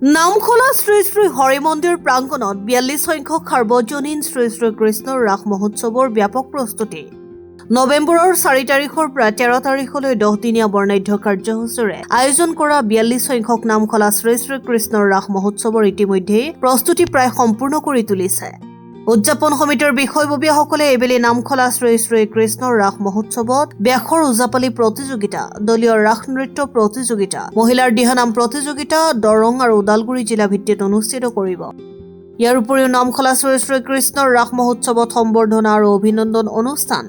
নামখোলা শ্ৰী শ্ৰী হৰি মন্দিৰ প্ৰাংগণত বিয়াল্লিছ সংখ্যক সাৰ্বজনীন শ্ৰী শ্ৰী কৃষ্ণৰ ৰাস মহোৎসৱৰ ব্যাপক প্ৰস্তুতি। নৱেম্বৰৰ চাৰি তাৰিখৰ পৰা তেৰ তাৰিখলৈ দহদিনীয়া বৰ্ণাঢ্য কাৰ্যসূচীৰে আয়োজন কৰা বিয়াল্লিছ সংখ্যক নামখোলা শ্ৰী শ্ৰী কৃষ্ণৰ ৰাস মহোৎসৱৰ ইতিমধ্যেই প্ৰস্তুতি প্ৰায় সম্পূৰ্ণ কৰি তুলিছে। উদযাপন সমিতিৰ বিষয়ববীয়াসকলে এইবেলি নামখলা শ্ৰী শ্ৰী কৃষ্ণৰ ৰাস মহোৎসৱত ব্যাসৰ ওজাপালি প্ৰতিযোগিতা দলীয় ৰাস নৃত্য প্ৰতিযোগিতা মহিলাৰ দিহানাম প্ৰতিযোগিতা দৰং আৰু ওদালগুৰি জিলা ভিত্তিত অনুষ্ঠিত কৰিব। ইয়াৰ উপৰিও নামখলা শ্ৰী শ্ৰী কৃষ্ণৰ ৰাস মহোৎসৱত সম্বৰ্ধনা আৰু অভিনন্দন অনুষ্ঠান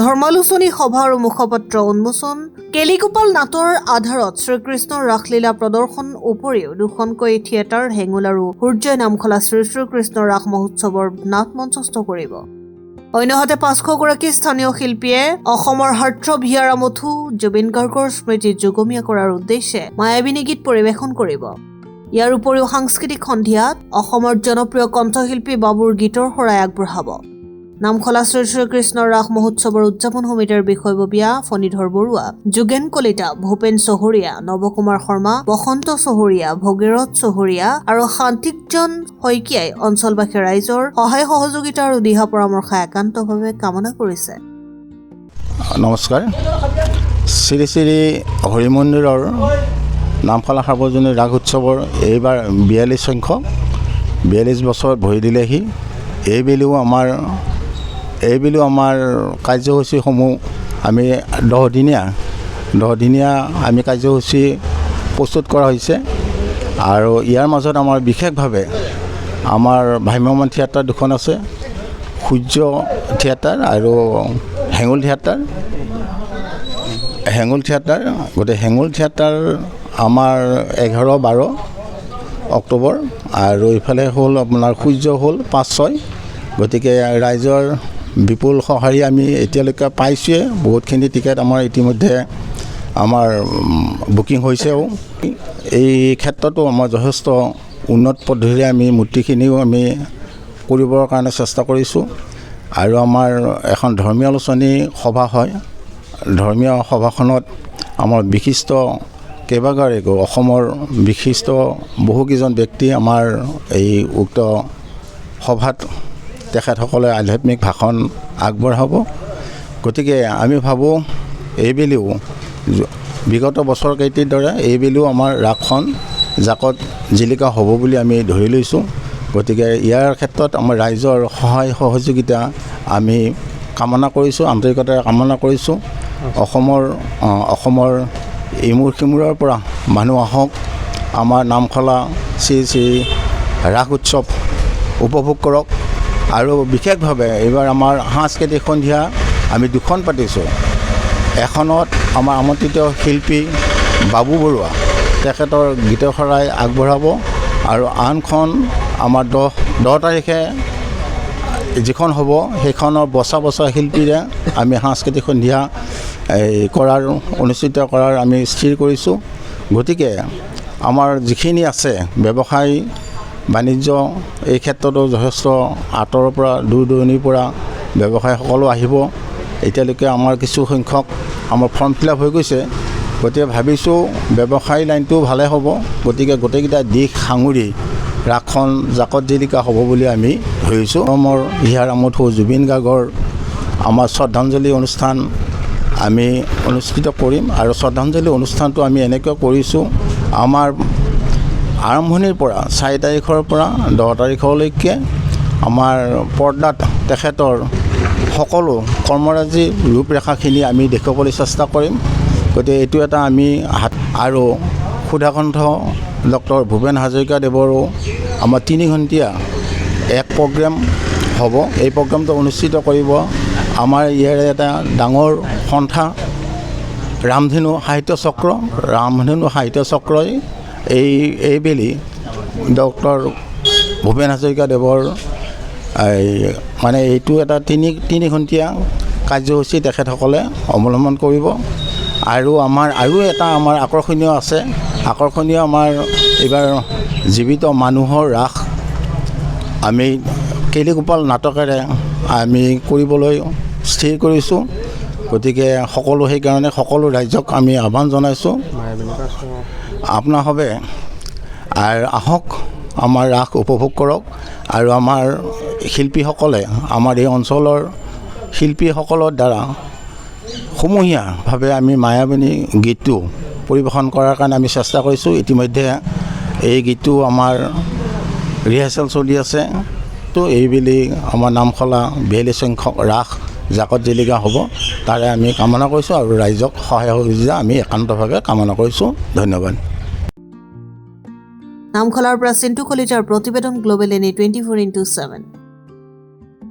ধৰ্মালোচনী সভা আৰু মুখপত্ৰ উন্মোচন কেলিগোপাল নাটৰ আধাৰত শ্ৰীকৃষ্ণৰ ৰাসলীলা প্ৰদৰ্শন উপৰিও দুখনকৈ থিয়েটাৰ হেঙুল আৰু সূৰ্যই নামখলা শ্ৰী শ্ৰীকৃষ্ণৰ ৰাস মহোৎসৱৰ নাট মঞ্চস্থ কৰিব। অন্যহাতে পাঁচশগৰাকী স্থানীয় শিল্পীয়ে অসমৰ হাৰ্ট ভিয়াৰা মথু জুবিন গাৰ্গৰ স্মৃতি যুগমীয়া কৰাৰ উদ্দেশ্যে মায়াবিনী গীত পৰিৱেশন কৰিব। ইয়াৰ উপৰিও সাংস্কৃতিক সন্ধিয়াত অসমৰ জনপ্ৰিয় কণ্ঠশিল্পী বাবুৰ গীতৰ শৰাই আগবঢ়াব। নামখলা শ্ৰী শ্ৰীকৃষ্ণৰ ৰাস মহোৎসৱৰ উদযাপন সমিতিৰ বিষয়ববীয়া ফণীধৰ বৰুৱা যোগেন কলিতা ভূপেন চহৰীয়া নৱকুমাৰ শৰ্মা বসন্ত চহৰীয়া ভগীৰথ চহৰীয়া আৰু শান্তিকজন শইকীয়াই অঞ্চলবাসী ৰাইজৰ সহায় সহযোগিতা আৰু দিহা পৰামৰ্শ একান্তভাৱে কামনা কৰিছে। নমস্কাৰ। শ্ৰী শ্ৰী হৰি মন্দিৰৰ নামফলা সাৰ্বজনীন ৰাস উৎসৱৰ এইবাৰ বিয়াল্লিছ সংখ্যক বিয়াল্লিছ বছৰত ভৰি দিলেহি। এইবেলিও আমাৰ এইবেলিও আমাৰ কাৰ্যসূচীসমূহ আমি দহদিনীয়া দহদিনীয়া আমি কাৰ্যসূচী প্ৰস্তুত কৰা হৈছে। আৰু ইয়াৰ মাজত আমাৰ বিশেষভাৱে আমাৰ ভ্ৰাম্যমান থিয়েটাৰ দুখন আছে, সূৰ্য থিয়েটাৰ আৰু হেঙুল থিয়েটাৰ। হেঙুল থিয়েটাৰ, গতিকে হেঙুল থিয়েটাৰ আমাৰ এঘাৰ, বাৰ অক্টোবৰ। আৰু ইফালে হ'ল আপোনাৰ সূৰ্য হ'ল পাঁচ, ছয়। গতিকে ৰাইজৰ বিপুল সঁহাৰি আমি এতিয়ালৈকে পাইছোঁৱে বহুতখিনি টিকেট আমাৰ ইতিমধ্যে আমাৰ বুকিং হৈছেও। এই ক্ষেত্ৰতো আমাৰ যথেষ্ট উন্নত পদ্ধতিৰে আমি মূৰ্তিখিনিও আমি কৰিবৰ কাৰণে চেষ্টা কৰিছোঁ। আৰু আমাৰ এখন ধৰ্মীয় আলোচনী সভা হয়। ধৰ্মীয় সভাখনত আমাৰ বিশিষ্ট কেইবাগৰাকীও অসমৰ বিশিষ্ট বহুকেইজন ব্যক্তি আমাৰ এই উক্ত সভাত তেখেতসকলে আধ্যাত্মিক ভাষণ আগবঢ়াব। গতিকে আমি ভাবোঁ এইবেলিও বিগত বছৰকেইটিৰ দৰে এইবেলিও আমাৰ ৰাসখন জাকত জিলিকা হ'ব বুলি আমি ধৰি লৈছোঁ। গতিকে ইয়াৰ ক্ষেত্ৰত আমাৰ ৰাইজৰ সহায় সহযোগিতা আমি কামনা কৰিছোঁ, আন্তৰিকতাৰে কামনা কৰিছোঁ। অসমৰ অসমৰ ইমূৰ সিমূৰৰ পৰা মানুহ আহক। আমাৰ নামখলা শ্ৰী শ্ৰী ৰাস উৎসৱ উপভোগ কৰক। আৰু বিশেষভাৱে এইবাৰ আমাৰ সাংস্কৃতিক সন্ধিয়া আমি দুখন পাতিছোঁ। এখনত আমাৰ আমন্ত্ৰিত শিল্পী বাবু বৰুৱা, তেখেতৰ গীতৰ শৰাই আগবঢ়াব আৰু আনখন আমাৰ দহ দহ তাৰিখে যিখন হ'ব, সেইখনৰ বচা বচা শিল্পীৰে আমি সাংস্কৃতিক সন্ধিয়া, এই কৰাৰ, অনুষ্ঠিত কৰাৰ আমি স্থিৰ কৰিছোঁ। গতিকে আমাৰ যিখিনি আছে, ব্যৱসায় বাণিজ্য এই ক্ষেত্ৰতো যথেষ্ট আঁতৰৰ পৰা, দূৰ দূৰণিৰ পৰা ব্যৱসায়ীসকলো আহিব। এতিয়ালৈকে আমাৰ কিছু সংখ্যক আমাৰ ফৰ্ম ফিল আপ হৈ গৈছে। গতিকে ভাবিছোঁ ব্যৱসায়ী লাইনটো ভালে হ'ব। গতিকে গোটেইকেইটা দিশ সাঙুৰি ৰাসখন জাকত জিলিকা হ'ব বুলি আমি ধৰিছোঁ অসমৰ হিয়াৰ আমঠু জুবিন গাৰ্গৰ আমাৰ শ্ৰদ্ধাঞ্জলি অনুষ্ঠান আমি অনুষ্ঠিত কৰিম। আৰু শ্ৰদ্ধাঞ্জলি অনুষ্ঠানটো আমি এনেকৈ কৰিছোঁ। আমাৰ আৰম্ভণিৰ পৰা, চাৰি তাৰিখৰ পৰা দহ তাৰিখলৈকে আমাৰ পৰ্দাত তেখেতৰ সকলো কৰ্মৰাজিৰ ৰূপৰেখাখিনি আমি দেখুৱাবলৈ চেষ্টা কৰিম। গতিকে এইটো এটা আমি হাত আৰু সুধাকণ্ঠ ডক্টৰ ভূপেন হাজৰিকাদেৱৰো আমাৰ তিনি ঘণ্টীয়া এক প্ৰগ্ৰেম হ'ব। এই প্ৰগ্ৰেমটো অনুষ্ঠিত কৰিব আমাৰ ইয়াৰে এটা ডাঙৰ সন্থা, ৰামধেনু সাহিত্য চক্ৰ। ৰামধেনু সাহিত্য চক্ৰই এই এইবেলি ডক্টৰ ভূপেন হাজৰিকাদেৱৰ এই মানে এইটো এটা তিনি তিনি ঘণ্টীয়া কাৰ্যসূচী তেখেতসকলে অৱলম্বন কৰিব। আৰু আমাৰ আৰু এটা আমাৰ আকৰ্ষণীয় আছে। আকৰ্ষণীয় আমাৰ এইবাৰ জীৱিত মানুহৰ ৰাস। আমি কেলিগোপাল নাটকেৰে আমি কৰিবলৈ স্থিৰ কৰিছোঁ। গতিকে সকলো সেইকাৰণে সকলো ৰাইজক আমি আহ্বান জনাইছোঁ। আৰু আহক, আমাৰ ৰাস উপভোগ কৰক আৰু আমাৰ শিল্পীসকলে, আমাৰ এই অঞ্চলৰ শিল্পীসকলৰ দ্বাৰা সমূহীয়াভাৱে আমি মায়াবিনী গীতটো পৰিৱেশন কৰাৰ কাৰণে আমি চেষ্টা কৰিছোঁ। ইতিমধ্যে এই গীতটো আমাৰ ৰিহাৰ্চেল চলি আছে। তো এইবেলি আমাৰ নামখলা বিয়াল্লিছ সংখ্যক ৰাস জাকত জিলিকা হ'ব, তাৰে আমি কামনা কৰিছোঁ আৰু ৰাইজক সহায় সহযোগিতা আমি একান্তভাৱে কামনা কৰিছোঁ। ধন্যবাদ। নামখলাৰ পৰা চিন্তু কলিতাৰ প্ৰতিবেদন global any twenty four into seven